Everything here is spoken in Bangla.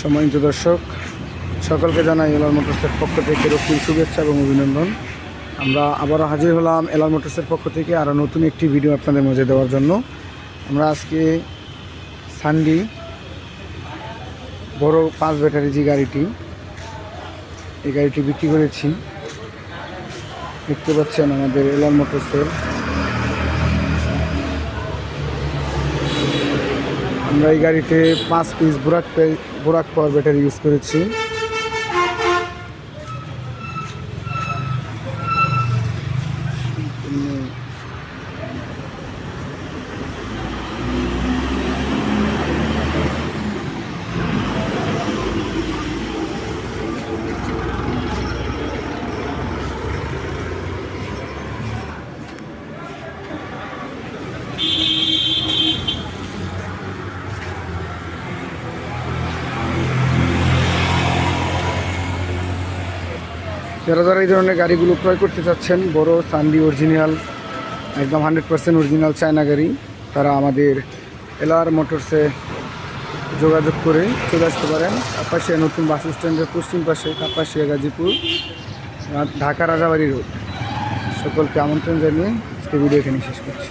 সম্মানিত দর্শক, সকলকে জানাই এলার মোটরসের পক্ষ থেকে রক্তিম শুভেচ্ছা এবং অভিনন্দন। আমরা আবারও হাজির হলাম এলার মোটরসের পক্ষ থেকে আরও নতুন একটি ভিডিও আপনাদের মাঝে দেওয়ার জন্য। আমরা আজকে সানডি বড় পাঁচ ব্যাটারি যে গাড়িটি, এই গাড়িটি বিক্রি করেছি। দেখতে পাচ্ছেন আমাদের এলার মোটরসের আমরা এই গাড়িতে পাঁচ পিস বোরাক বুরাক পাওয়ার ব্যাটারি ইউজ করেছি। যারা যারা এই ধরনের গাড়িগুলো ক্রয় করতে চাচ্ছেন, বড়, সান্ডি অরিজিনাল একদম হান্ড্রেড পার্সেন্ট অরিজিনাল চায়না গাড়ি, তারা আমাদের এলআর মোটরসে যোগাযোগ করে চলে আসতে পারেন। পাশে নতুন বাস স্ট্যান্ডের পশ্চিম পাশে কাপাসিয়া গাজীপুর ঢাকা রাজাবাড়ি রোড। সকলকে আমন্ত্রণ জানিয়ে আজকে ভিডিও এখানে শেষ করছি।